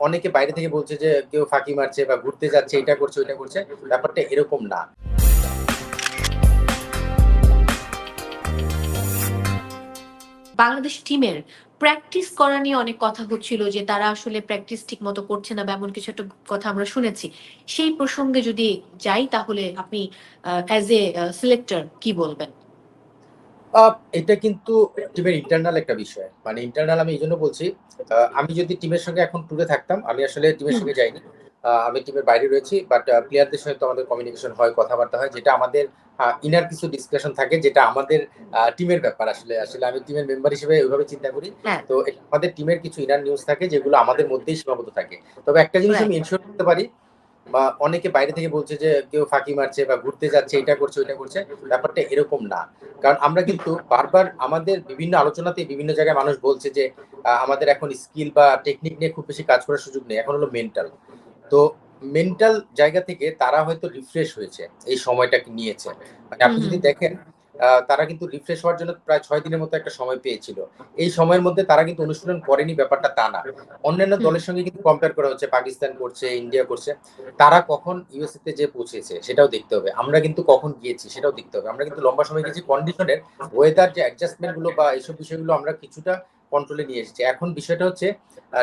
অনেকে বাইরে থেকে বলছে যে কেউ ফাঁকি মারছে বা ঘুরতে যাচ্ছে, এটা করছে, ওইটা করছে। ব্যাপারটা এরকম না। বাংলাদেশ টিমের প্র্যাকটিস করা নিয়ে অনেক কথা হচ্ছিল যে তারা আসলে প্র্যাকটিস ঠিক মতো করছে না বা এমন কিছু একটা কথা আমরা শুনেছি। সেই প্রসঙ্গে যদি যাই তাহলে আপনি অ্যাজ এ সিলেক্টর কি বলবেন? এটা কিন্তু টিমের ইন্টারনাল একটা বিষয়। মানে ইন্টারনাল আমি এই জন্য বলছি আমি যদি টিমের সঙ্গে এখন ট্যুরে থাকতাম আমি আসলে টিমের। সঙ্গে যাইনি। আমি টিমের বাইরে রয়েছি বাট প্লেয়ারদের সঙ্গে তো আমাদের কমিউনিকেশন হয় কথাবার্তা হয় যেটা আমাদের ইনার কিছু ডিসকাশন থাকে যেটা আমাদের টিমের ব্যাপার আসলে। আসলে আমি টিমের মেম্বার হিসেবে ওইভাবে চিন্তা করি। হ্যাঁ। তো আমাদের টিমের কিছু ইনার নিউজ থাকে যেগুলো আমাদের মধ্যেই সীমাবদ্ধ থাকে। তবে একটা জিনিস আমি এনশোর করতে পারি বা অনেকে বাইরে থেকে বলছে যে কেউ ফাঁকি মারছে বা ঘুরতে যাচ্ছে এটা করছে ওইটা করছে ব্যাপারটা এরকম না। কারণ আমরা কিন্তু বারবার আমাদের বিভিন্ন আলোচনাতে বিভিন্ন জায়গায় মানুষ বলছে যে আমাদের এখন স্কিল বা টেকনিক নিয়ে খুব বেশি কাজ করার সুযোগ নেই এখন হলো মেন্টাল তো মেন্টাল জায়গা থেকে তারা হয়তো রিফ্রেশ হয়েছে এই সময়টাকে নিয়েছে। মানে আপনি যদি দেখেন তারা কিন্তু রিফ্রেশ হওয়ার জন্য প্রায় ছয় দিনের মতো একটা সময় পেয়েছিল। এই সময়ের মধ্যে তারা কিন্তু অনুশীলন করেনি ব্যাপারটা তা না। অন্যান্য দলের সঙ্গে কিন্তু কম্পেয়ার করা হচ্ছে পাকিস্তান করছে ইন্ডিয়া করছে। তারা কখন ইউএসএ তে যে পৌঁছেছে সেটাও দেখতে হবে। আমরা কিন্তু কখন গিয়েছি সেটাও দেখতে হবে। আমরা কিন্তু লম্বা সময় গেছি কন্ডিশনের ওয়েদার যে অ্যাডজাস্টমেন্টগুলো বা এইসব বিষয়গুলো আমরা কিছুটা কন্ট্রোলে নিয়ে এসেছি। এখন বিষয়টা হচ্ছে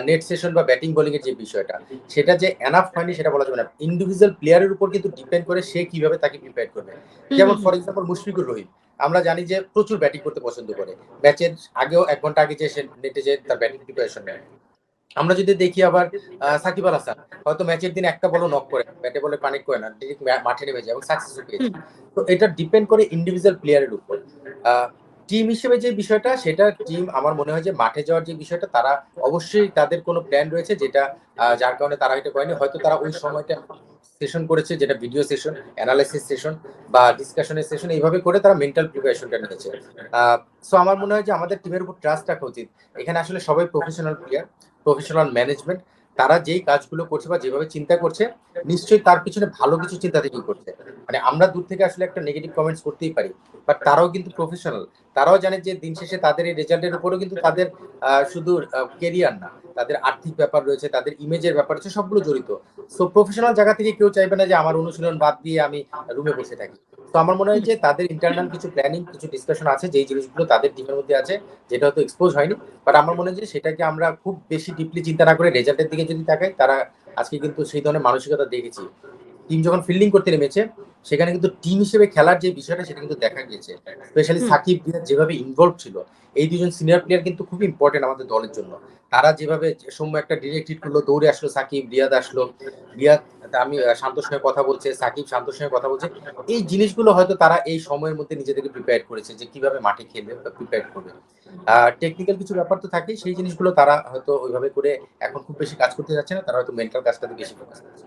নেট সেশন বা ব্যাটিং বোলিং এর যে বিষয়টা সেটা যে এনাফ হয়নি সেটা বলা যাবে না। ইন্ডিভিজুয়াল প্লেয়ারের উপর কিন্তু ডিপেন্ড করে সে কীভাবে তাকে প্রিপেয়ার করবে। যেমন ফর এক্সাম্পল মুশফিকুর রহিম। আমরা জানি যে প্রচুর ব্যাটিং করতে পছন্দ করে। ম্যাচের আগেও এক ঘণ্টা আগে যে সে নেটে যে তার ব্যাটিং প্রিপারেশন নেয়। আমরা যদি দেখি আবার সাকিব আল হাসান হয়তো ম্যাচের দিন একটা বলও নক করে ব্যাটে বলে কানেক্ট করে না ডিরেক্ট মাঠে নেমে যায় এবং সাকসেস পেয়েছে। যায় তো এটা ডিপেন্ড করে ইন্ডিভিজুয়াল প্লেয়ারের উপর। টিম হিসেবে যে বিষয়টা, সেটা টিম আমার মনে হয় যে মাঠে যাওয়ার যে বিষয়টা, তারা অবশ্যই তাদের কোনো প্ল্যান রয়েছে যেটা যার কারণে তারা এটা করেনি। হয়তো তারা ওই সময়টা সেশন করেছে, যেটা ভিডিও সেশন অ্যানালাইসিস সেশন বা ডিসকাশনের সেশন এইভাবে করে তারা মেন্টাল প্রিপারেশনটা নিয়েছে। সো আমার মনে হয় যে আমাদের টিমের উপর ট্রাস্ট রাখা উচিত। এখানে আসলে সবাই প্রফেশনাল প্লেয়ার প্রফেশনাল ম্যানেজমেন্ট তারা যেই কাজগুলো করছে বা যেভাবে চিন্তা করছে, নিশ্চয়ই তার পিছনে ভালো কিছু চিন্তা থেকেই করছে। মানে আমরা দূর থেকে আসলে একটা নেগেটিভ কমেন্টস করতেই পারি বাট তারাও কিন্তু প্রফেশনাল তারাও জানে যে দিন শেষে তাদের এই রেজাল্টের উপরেও কিন্তু তাদের শুধু কেরিয়ার না, তাদের আর্থিক ব্যাপার রয়েছে, তাদের ইমেজের ব্যাপার রয়েছে, সবগুলো জড়িত। সো প্রফেশনাল জায়গা থেকে কেউ চাইবে না যে আমার অনুশীলন বাদ দিয়ে আমি রুমে বসে থাকি। তো আমার মনে হয় যে তাদের ইন্টারনাল কিছু প্ল্যানিং কিছু ডিসকাশন আছে, যেই জিনিসগুলো তাদের টিমের মধ্যে আছে, যেটা হয়তো এক্সপোজ হয়নি। বাট আমার মনে হয় যে সেটাকে আমরা খুব বেশি ডিপলি চিন্তা না করে রেজাল্টের দিকে যদি তাকাই, তারা আজকে কিন্তু সেই ধরনের মানসিকতা দেখেছি। টিম যখন ফিল্ডিং করতে নেমেছে সেখানে কিন্তু টিম হিসেবে খেলার যে বিষয়টা সেটা কিন্তু দেখা গেছে স্পেশালি সাকিব যেভাবে ইনভলভ ছিল এই দুজন সিনিয়র প্লেয়ার কিন্তু খুব ইম্পর্টেন্ট আমাদের দলের জন্য। তারা যেভাবে সৌম্য একটা ডিরেক্ট হিট করল দৌড়ে আসলো সাকিব রিয়াদ আসলো। রিয়াদ আমি শান্তর সঙ্গে কথা বলছে সাকিব শান্তর সঙ্গে কথা বলছে। এই জিনিসগুলো হয়তো তারা এই সময়ের মধ্যে নিজেদেরকে প্রিপেয়ার করেছে যে কীভাবে মাঠে খেলবে প্রিপেয়ার করবে। টেকনিক্যাল কিছু ব্যাপার তো থাকে সেই জিনিসগুলো তারা হয়তো ওইভাবে করে এখন খুব বেশি কাজ করতে যাচ্ছে না তারা হয়তো মেন্টাল কাজটাতে বেশি ফোকাস করছে।